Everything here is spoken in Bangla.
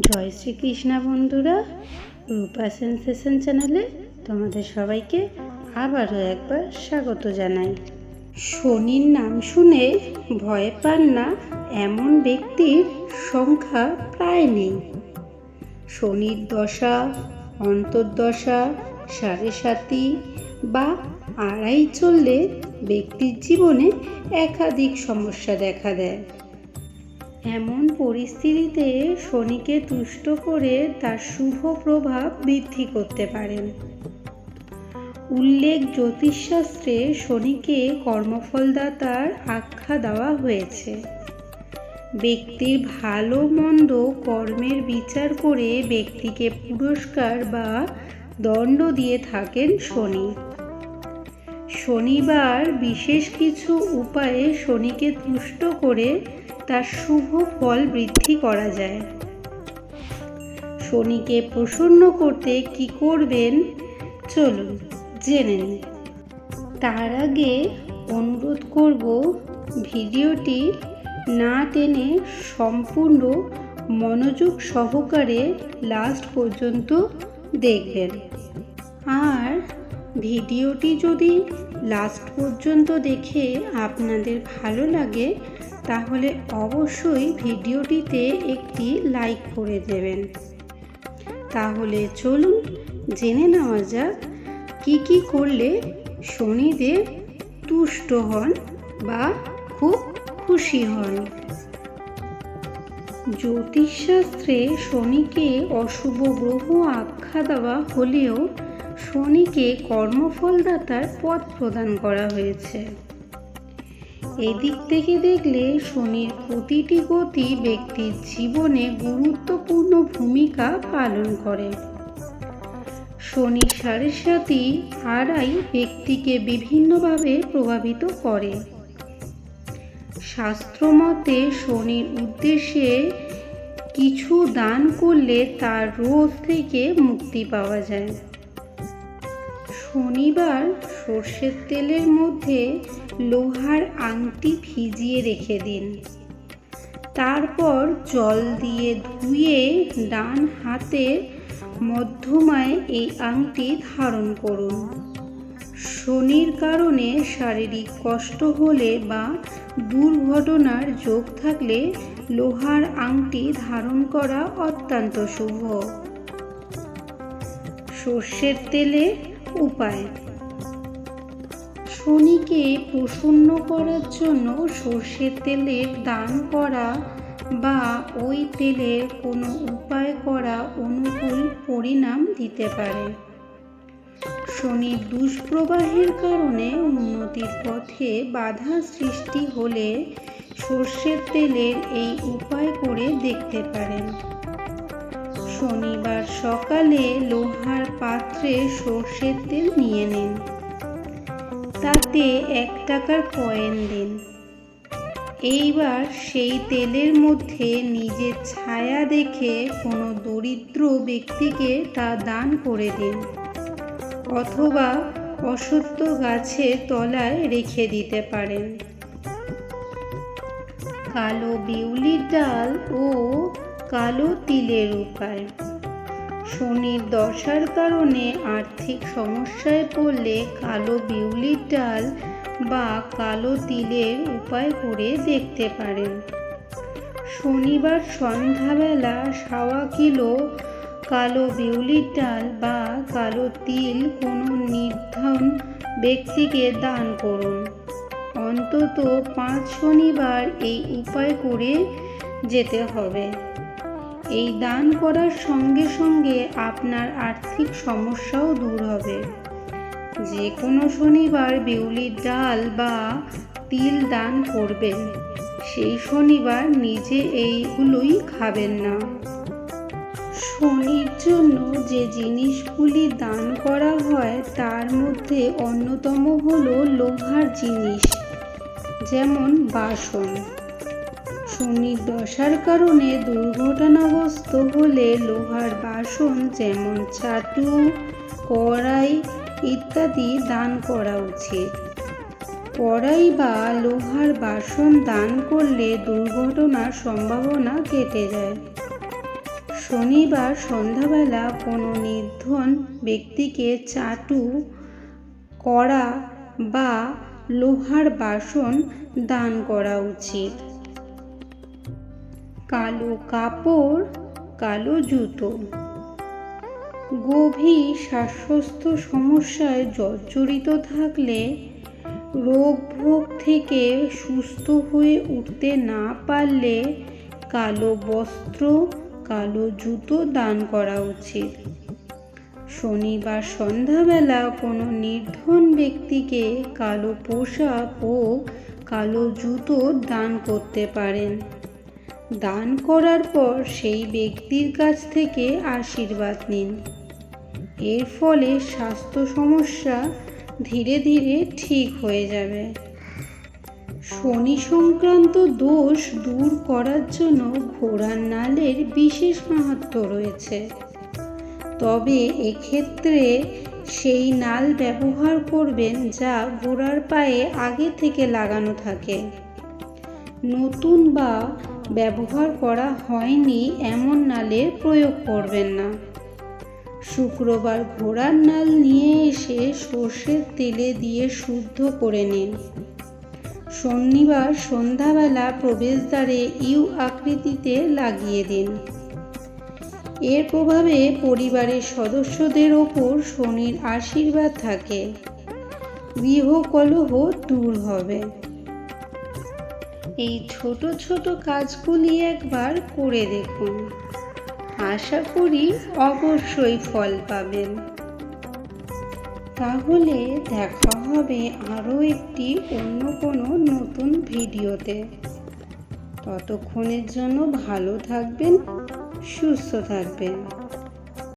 জয় শ্রীকৃষ্ণা বন্ধুরা, রূপা সেন্সেশন চ্যানেলে তোমাদের সবাইকে আবারও একবার স্বাগত জানাই। শনির নাম শুনে ভয় পান না, এমন ব্যক্তির সংখ্যা প্রায় নেই। শনির দশা, অন্তর্দশা, সাড়ে সাতি বা আড়াই চললে ব্যক্তির জীবনে একাধিক সমস্যা দেখা দেয়। এমন পরিস্থিতিতে শনিকে তুষ্ট করে তার শুভ প্রভাব বৃদ্ধি করতে পারেন। উল্লেখ জ্যোতিষশাস্ত্রে শনিকে কর্মফলদাতার আখ্যা দেওয়া হয়েছে। ব্যক্তির ভালো মন্দ কর্মের বিচার করে ব্যক্তিকে পুরস্কার বা দণ্ড দিয়ে থাকেন শনি। শনিবার বিশেষ কিছু উপায়ে শনিকে তুষ্ট করে তার শুভ ফল বৃদ্ধি করা যায়। শনিকে প্রসন্ন করতে কি করবেন? চলুন, জেনে নিন তার আগে অনুরোধ করব ভিডিওটি না টেনে সম্পূর্ণ মনোযোগ সহকারে লাস্ট পর্যন্ত দেখবেন। আর ভিডিওটি যদি লাস্ট পর্যন্ত দেখে আপনাদের ভালো লাগে, তাহলে অবশ্যই ভিডিওটিতে একটি লাইক করে দেবেন। তাহলে চলুন জেনে নেওয়া যাক, কী কী করলে শনিদেব তুষ্ট হন বা খুব খুশি হন। জ্যোতিষশাস্ত্রে শনিকে অশুভ গ্রহ আখ্যা দেওয়া হলেও শনিকে কর্মফলদাতার পদ প্রদান করা হয়েছে। এদিক থেকে দেখলে শনির প্রতিটি গতি ব্যক্তির জীবনে গুরুত্বপূর্ণ ভূমিকা পালন করে। শনি সাড়ে সাতি আড়াই ব্যক্তিকে বিভিন্নভাবে প্রভাবিত করে। শাস্ত্রমতে শনির উদ্দেশ্যে কিছু দান করলে তার রোগ থেকে মুক্তি পাওয়া যায়। শনিবার সর্ষের তেলের মধ্যে লোহার আংটি ভিজিয়ে রেখে দিন। তারপর জল দিয়ে ধুয়ে ডান হাতের মধ্যমায় এই আংটি ধারণ করুন। শনির কারণে শারীরিক কষ্ট হলে বা দুর্ঘটনার যোগ থাকলে লোহার আংটি ধারণ করা অত্যন্ত শুভ। সর্ষের তেলে উপায়। শনিকে প্রসন্ন করার জন্য সর্ষের তেলের দান করা বা ওই তেলের কোনো উপায় করা অনুকূল পরিণাম দিতে পারে। শনির দুষ্প্রবাহের কারণে উন্নতির পথে বাধা সৃষ্টি হলে সর্ষের তেলের এই উপায় করে দেখতে পারেন। শনিবার সকালে লোহার পাত্রে সর্ষের তেল নিয়ে নিন। তাতে এক টাকার কয়েন দিন। এইবার সেই তেলের মধ্যে নিজের ছায়া দেখে কোনো দরিদ্র ব্যক্তিকে তা দান করে দিন অথবা অসত্য গাছের তলায় রেখে দিতে পারেন। কালো বিউলির ডাল ও কালো তিলের উপায়। শনির দশার কারণে আর্থিক সমস্যায় পড়লে কালো বিউলির ডাল বা কালো তিলের উপায় করে দেখতে পারেন। শনিবার সন্ধ্যাবেলা সাওয়া কিলো কালো বিউলির ডাল বা কালো তিল কোনো নির্ধন ব্যক্তিকে দান করুন। অন্তত পাঁচ শনিবার এই উপায় করে যেতে হবে। এই দান করার সঙ্গে সঙ্গে আপনার আর্থিক সমস্যাও দূর হবে। যে কোনো শনিবার বিউলির ডাল বা তিল দান করবেন, সেই শনিবার নিজে এইগুলোই খাবেন না। শনির জন্য যে জিনিসগুলি দান করা হয়, তার মধ্যে অন্যতম হলো লোহার জিনিস, যেমন বাসন। শনির দশার কারণে দুর্ঘটনাগ্রস্ত হলে লোহার বাসন যেমন চাটু কড়াই ইত্যাদি দান করা উচিত। কড়াই বা লোহার বাসন দান করলে দুর্ঘটনার সম্ভাবনা কেটে যায়। শনিবার সন্ধ্যাবেলা কোনো নির্ধন ব্যক্তিকে চাটু কড়া বা লোহার বাসন দান করা উচিত। কালো কাপড়, কালো জুতো। গভীর শ্বাসস্ত্র সমস্যায় জর্জরিত থাকলে রোগ ভোগ থেকে সুস্থ হয়ে উঠতে না পারলে কালো বস্ত্র, কালো জুতো দান করা উচিত। শনিবার সন্ধ্যাবেলা কোনো নির্ধন ব্যক্তিকে কালো পোশাক ও কালো জুতো দান করতে পারেন। দান করার পর সেই ব্যক্তির কাছ থেকে আশীর্বাদ নিন। এর ফলে স্বাস্থ্য সমস্যা ধীরে ধীরে ঠিক হয়ে যাবে। শনি সংক্রান্ত দোষ দূর করার জন্য ঘোড়ার নালের বিশেষ মাহাত্ম রয়েছে। তবে এক্ষেত্রে সেই নাল ব্যবহার করবেন যা ঘোড়ার পায়ে আগে থেকে লাগানো থাকে। নতুন বা ব্যবহার করা হয়নি এমন নালের প্রয়োগ করবেন না। শুক্রবার ঘোড়ার নাল নিয়ে এসে সর্ষের তেলে দিয়ে শুদ্ধ করে নিন। শনিবার সন্ধ্যাবেলা প্রবেশদ্বারে ইউ আকৃতিতে লাগিয়ে দিন। এর প্রভাবে পরিবারের সদস্যদের ওপর শনির আশীর্বাদ থাকে। গৃহকলহ দূর হবে। এই ছোট ছোট কাজগুলি একবার করে দেখুন। আশা করি অবশ্যই ফল পাবেন। তাহলে দেখা হবে আরও একটি অন্য কোনো নতুন ভিডিওতে। ততক্ষণের জন্য ভালো থাকবেন, সুস্থ থাকবেন।